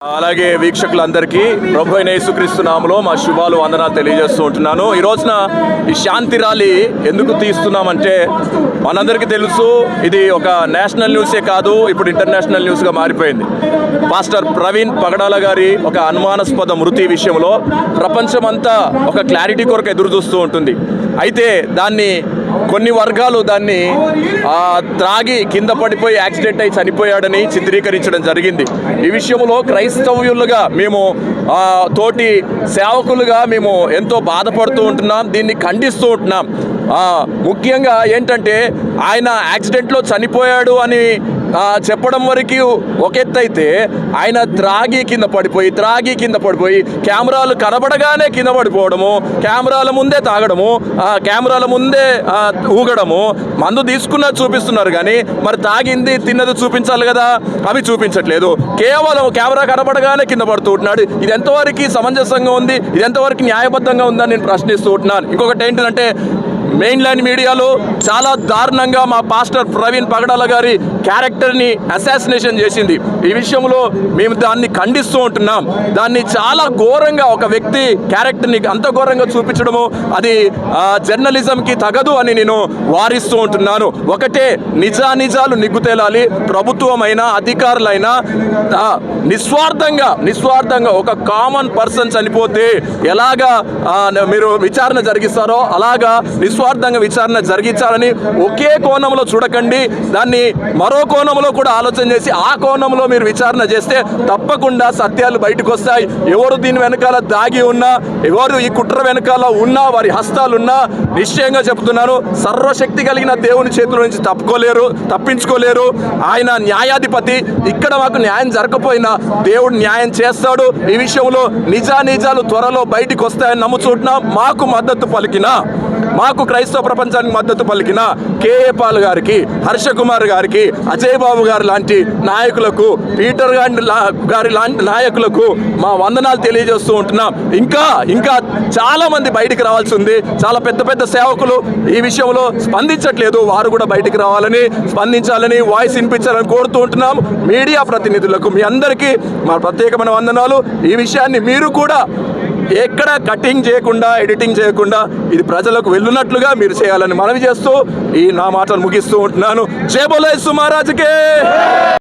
అలాగే వీక్షకులందరికీ ప్రభు అయిన యేసుక్రీస్తు నామలో మా శుభాలు వందనాలు తెలియజేస్తూ ఉంటున్నాను. ఈ రోజున ఈ శాంతి ర్యాలీ ఎందుకు తీస్తున్నామంటే మనందరికీ తెలుసు ఇది ఒక నేషనల్ న్యూసే కాదు ఇప్పుడు ఇంటర్నేషనల్ న్యూస్గా మారిపోయింది. పాస్టర్ ప్రవీణ్ పగడాల గారి ఒక అనుమానాస్పద మృతి విషయంలో ప్రపంచమంతా ఒక క్లారిటీ కొరకు ఎదురు చూస్తూ ఉంటుంది. అయితే దాన్ని కొన్ని వర్గాలు దాన్ని త్రాగి కింద పడిపోయి యాక్సిడెంట్ అయి చనిపోయాడని చిత్రీకరించడం జరిగింది. ఈ విషయంలో క్రైస్తవ్యులుగా మేము తోటి సేవకులుగా మేము ఎంతో బాధపడుతూ ఉంటున్నాం దీన్ని ఖండిస్తూ ఉంటున్నాం. ముఖ్యంగా ఏంటంటే ఆయన యాక్సిడెంట్లో చనిపోయాడు అని చెప్పడం వరకు ఒక ఎత్తైతే ఆయన త్రాగి కింద పడిపోయి త్రాగి కింద పడిపోయి కెమెరాలు కనబడగానే కింద పడిపోవడము కెమెరాల ముందే తాగడము ఆ, కెమెరాల ముందే ఊగడము మందు తీసుకున్న చూపిస్తున్నారు కానీ మరి తాగింది తిన్నది చూపించాలి కదా అవి చూపించట్లేదు. కేవలం కెమెరా కనబడగానే కింద పడుతూ ఉంటున్నాడు. ఇది ఎంతవరకు సమంజసంగా ఉంది ఇది ఎంతవరకు న్యాయబద్ధంగా ఉందని నేను ప్రశ్నిస్తూ ఉంటున్నాను. ఇంకొకటి ఏంటంటే మెయిన్ లైన్ మీడియాలో చాలా దారుణంగా మా పాస్టర్ ప్రవీణ్ పగడాల గారి క్యారెక్టర్ని అసాసినేషన్ చేసింది. ఈ విషయంలో మేము దాన్ని ఖండిస్తూ ఉంటున్నాం. దాన్ని చాలా ఘోరంగా ఒక వ్యక్తి క్యారెక్టర్ని అంత ఘోరంగా చూపించడము అది జర్నలిజంకి తగదు అని నేను వారిస్తూ ఉంటున్నాను. ఒకటే నిజానిజాలు నిగ్గు తేలాలి ప్రభుత్వమైనా అధికారులైనా నిస్వార్థంగా నిస్వార్థంగా ఒక కామన్ పర్సన్ చనిపోతే ఎలాగా మీరు విచారణ జరిగిస్తారో అలాగా నిస్వార్థంగా విచారణ జరిగించాలని ఒకే కోణంలో చూడకండి. దాన్ని మరో కోణంలో కూడా ఆలోచన చేసి ఆ కోణంలో మీరు విచారణ చేస్తే తప్పకుండా సత్యాలు బయటకు వస్తాయి. ఎవరు దీని వెనకాల దాగి ఉన్నా ఎవరు ఈ కుట్ర వెనకాల ఉన్నా వారి హస్తాలున్నా నిశ్చయంగా చెప్తున్నాను సర్వశక్తి కలిగిన దేవుని చేతుల నుంచి తప్పుకోలేరు తప్పించుకోలేరు. ఆయన న్యాయాధిపతి ఇక్కడ మాకు న్యాయం జరగకపోయినా దేవుడు న్యాయం చేస్తాడు. ఈ విషయంలో నిజానిజాలు త్వరలో బయటికి వస్తాయని నమ్ముచుంటున్నాం. మాకు మద్దతు పలికిన మాకు క్రైస్తవ ప్రపంచానికి మద్దతు పలికిన కేఏ పాల్ గారికి హర్ష కుమార్ గారికి అజయ్ బాబు గారు లాంటి నాయకులకు పీటర్ గారి లా- గారి లాంటి నాయకులకు మా వందనాలు తెలియజేస్తూ ఉంటున్నాం. ఇంకా ఇంకా చాలా మంది బయటికి రావాల్సి ఉంది. చాలా పెద్ద పెద్ద సేవకులు ఈ విషయంలో స్పందించట్లేదు. వారు కూడా బయటికి రావాలని స్పందించాలని వాయిస్ వినిపించాలని కోరుతూ ఉంటున్నాం. మీడియా ప్రతినిధులకు మీ అందరికీ మా ప్రత్యేకమైన వందనాలు. ఈ విషయాన్ని మీరు కూడా ఎక్కడ కటింగ్ చేయకుండా ఎడిటింగ్ చేయకుండా ఇది ప్రజలకు వెళ్ళున్నట్లుగా మీరు చేయాలని మనవి చేస్తూ ఈ నా మాటలు ముగిస్తూ ఉంటున్నాను. జై బోలే సుమారాజుకే!